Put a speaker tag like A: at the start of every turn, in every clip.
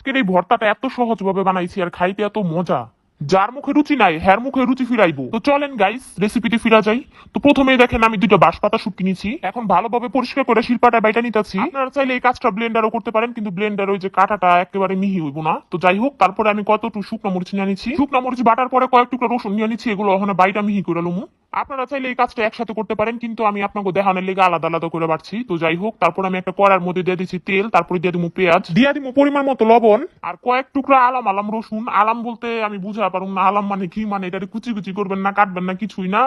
A: আজকের এই ভর্তাটা এত সহজভাবে বানাইছি আর খাইতে এত মজা। যার মুখে রুচি নাই, হ্যার মুখে রুচি ফিরাইবো। তো চলেন গাইস রেসিপিটি ফিরা যাই। তো প্রথমেই দেখেন আমি দুটো বাঁশপাতা শুট কিনেছি। এখন ভালোভাবে পরিষ্কার করে শিল্পাটা বাইটা নিতেছি। আপনারা চাইলে এই কাজটা ব্লেন্ডারও করতে পারেন, কিন্তু ব্লেন্ডার ওই যে কাটাটা একেবারে মিহি হইব না। তো যাই হোক, তারপরে আমি কতটুকু শুকনো মরিচ নিয়ে নিচ্ছি শুকনো মরিচ বাটার পরে কয়েক টুকরা রসুন নিয়ে নিচ্ছি এগুলো ওখানে বাইটা মিহি করে লুমু। আপনারা চাইলে এই কাজটা একসাথে করতে পারেন, কিন্তু আমি আপনাকে দেখানোর লেগে আলাদা আলাদা করে বাড়ছি। তো যাই হোক, তারপর আমি একটা কড়ার মধ্যে দিয়ে দিচ্ছি তেল, তারপরে দিয়ে দিব পেঁয়াজ। দিয়ে দিব পরিমাণ মতো লবণ, আর কয়েক টুকরা আলাম আলাম রসুন। আলাম বলতে আমি বুঝা পারুম, না মানে কি মানে? কুচি কুচি করবেন না, কাটবেন না, কিছুই না।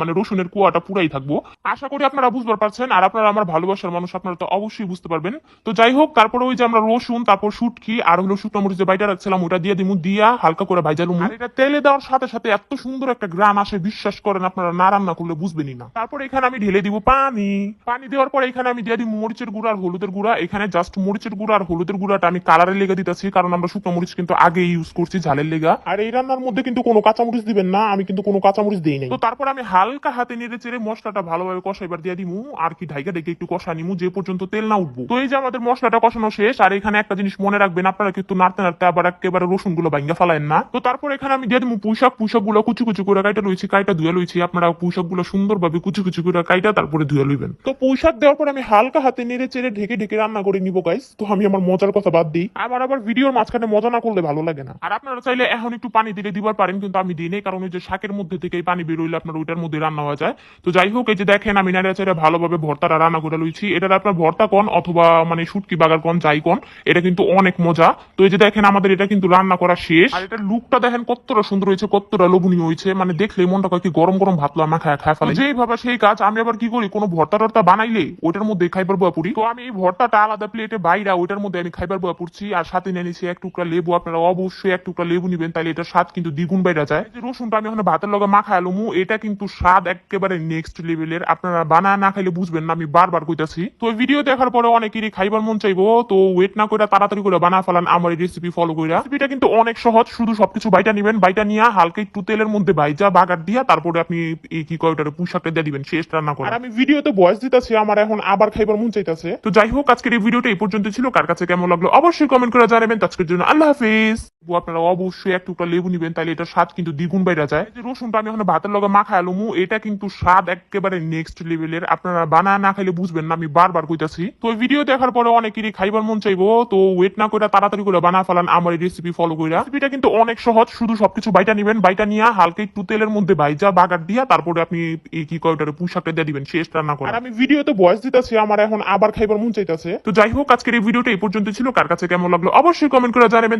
A: মানে রসুনের কুয়াটা পুরাই থাকব। আশা করি আপনারা পারছেন, আর আপনারা আমার ভালোবাসার মানুষ, আপনারা তো অবশ্যই বুঝতে পারবেন। তো যাই হোক, তারপরে ওই যে আমরা রসুন, তারপর শুটকি, আর হলো শুকনো মরিচ যে বাইটা রাখছিলাম, ওটা দিয়ে দিমু, দিয়া হালকা করে ভাইজালুম এটা তেলে দেওয়ার সাথে সাথে এত সুন্দর একটা আসে, বিশ্বাস করেন আপনারা, না রান্না করলে বুঝবেনই না। তারপর এখানে আমি ঢেলে দিব পানি। পানি দেওয়ার পরে এখানে আমি দিয়ে দিব মরিচের গুঁড়া আর হলুদের গুঁড়া। এখানে জাস্ট মরিচের গুঁড়া আর হলুদের গুঁড়াটা আমি কালারের লেগে দিতেছি, কারণ আমরা শুকনো মরিচ কিন্তু আগে ইউজ করছি ঝালের লেগা। আর এই রান্নার মধ্যে কিন্তু কোনো কাঁচামরিচ দিবেন না, আমি কিন্তু কোনো কাঁচামরিচ দিই নাই। তো তারপর আমি হালকা হাতে নেড়ে চেড়ে মশলাটা ভালোভাবে কষাইবার দিয়ে দিমু, আর কি ঢাইকা ঢেকে একটু কষা নিমু, যে পর্যন্ত তেল না উঠবো। তো এই যে আমাদের মশলাটা কষানো শেষ, আর এখানে একটা জিনিস মনে রাখবেন, আপনারা কিন্তু নাড়তে নাড়তে আবার একেবারে রসুনগুলো ভাঙ্গা ফালায়েন না। তো তারপর এখানে আমি দিয়ে দিমু পুঁইশাক পুঁইশাকগুলো কুচি কুচি করে কাইটা লইছি, কাইটা ধুয়ে লইছি আপনারা পুঁইশাকগুলো সুন্দরভাবে কুচি কুচি করে কাইটা তারপরে ধুয়ে লইবেন। তো পুঁইশাক দেওয়ার পর আমি হালকা হাতে নেড়ে চেড়ে ঢেকে ঢেকে রান্না করে নিবো গাইস তো আমি আমার মজার কথা বাদ দিই। আমার আবার ভিডিওর মাঝখানে মজা না করলে ভালো লাগে না। আর আপনারা চাইলে এখন একটু পানি দিলে দিবার পারেন, কিন্তু আমি দিই নাই। কারণ ওই যে শাকের মধ্যে থেকে এই পানি বেরোইলে আপনার ওইটার মধ্যে রান্না হয়ে যায়। তো যাই হোক, এই যে দেখেন, আমি নাড়িয়া চেড়ে ভালোভাবে ভর্তাটা রান্না করে লইছি। এটার আপনার ভর্তা কন অথবা মানে শুটকি বাগার কন, যাই কন, এটা কিন্তু অনেক মজা। তো এই যে দেখেন, আমাদের এটা কিন্তু রান্না করা শেষ। আর এটার লুকটা দেখেন, কতটা সুন্দর হয়েছে, কতটা লোভনীয় হয়েছে। মানে দেখলে মনটা কয়েক গরম গরম ভাত লো আমার খায় খায় ফেলে। যেই ভাবে সেই কাজ, আমি আবার কি করি, কোনো ভর্তা টর্তা বানাইলে ওইটার মধ্যে খাইবার বয়া পুরি। তো আমি এই ভর্তাটা আলাদা প্লেটে বাইরা ওইটার মধ্যে আমি খাইবার বয়া পুরছি। আর সাথে নিয়ে নিছি এক টুকরা লেবু। আপনারা অবশ্যই এক টুকরা লেবু নিবেন তাহলে এটার স্বাদ কিন্তু দ্বিগুণ বাইরা যায়। যে রসুনটা আমি ওখানে ভাতের লগে মাখা আলুমু এটা কিন্তু স্বাদ একেবারে নেক্সট লেভেলের আপনারা বানা না খাইলে বুঝবেন না, আমি বারবার কইতাছি। তো ভিডিও দেখার পরে অনেকেরই খাইবার মন চাইব, তো ওয়েট না করে তাড়াতাড়ি করে বানা ফেলান আমার এই রেসিপি ফলো কইরা। রেসিপিটা কিন্তু অনেক সহজ, শুধু সবকিছু বাইটা নিবেন, বাইটা নিয়ে হালকা একটু তেলের মধ্যে বাইজা বাগার দিয়া তারপরে আপনি এই কি কয় ওটারে পুঁশাকটা দিয়ে দিবেন, শেষ রান্না করে। আর আমি ভিডিওতে ভয়েস দিতেছি, আমার এখন আবার খাইবার মন চাইতেছে। তো যাই হোক, আজকের এই ভিডিওটা এই পর্যন্ত ছিল। কার কাছে কেমন লাগল অবশ্যই কমেন্ট করে জানাবেন। আজকের জন্য আল্লাহ হাফিজ। আপনারা অবশ্যই এক টুকরা লেবু নিবেন তাহলে এটা স্বাদ কিন্তু দ্বিগুণ বাইরা যায়। যে রসুনটা আমি এখন ভাতের লগে মাখা আলুমু এটা কিন্তু স্বাদ একেবারে নেক্সট লেভেলের আপনারা বানা না খাইলে বুঝবেন না, আমি বারবার কইতাছি। তো এই ভিডিও দেখার পরে অনেকেরই খাইবার মন চাইব, তো ওয়েট না করে তাড়াতাড়ি করে বানা ফেলান আমার এই রেসিপি ফলো কইরা। রেসিপিটা কিন্তু অনেক সহজ, শুধু সবকিছু বাইটা নিবেন, বাইটা নিয়ে হালকা একটু তেলের মধ্যে বাইজা বাগার দিয়া তারপরে আপনি এই কি কয় ওটারে পুঁশাকটা দিয়ে দিবেন, শেষ রান্না করে। আর আমি ভিডিওতে ভয়েস দিতেছি, আমার এখন আবার খাইবার মন চাইতেছে। তো যাই হোক, আজকের এই ভিডিওটা এই পর্যন্ত ছিল। কার কাছে কেমন লাগল অবশ্যই কমেন্ট করে জানাবেন।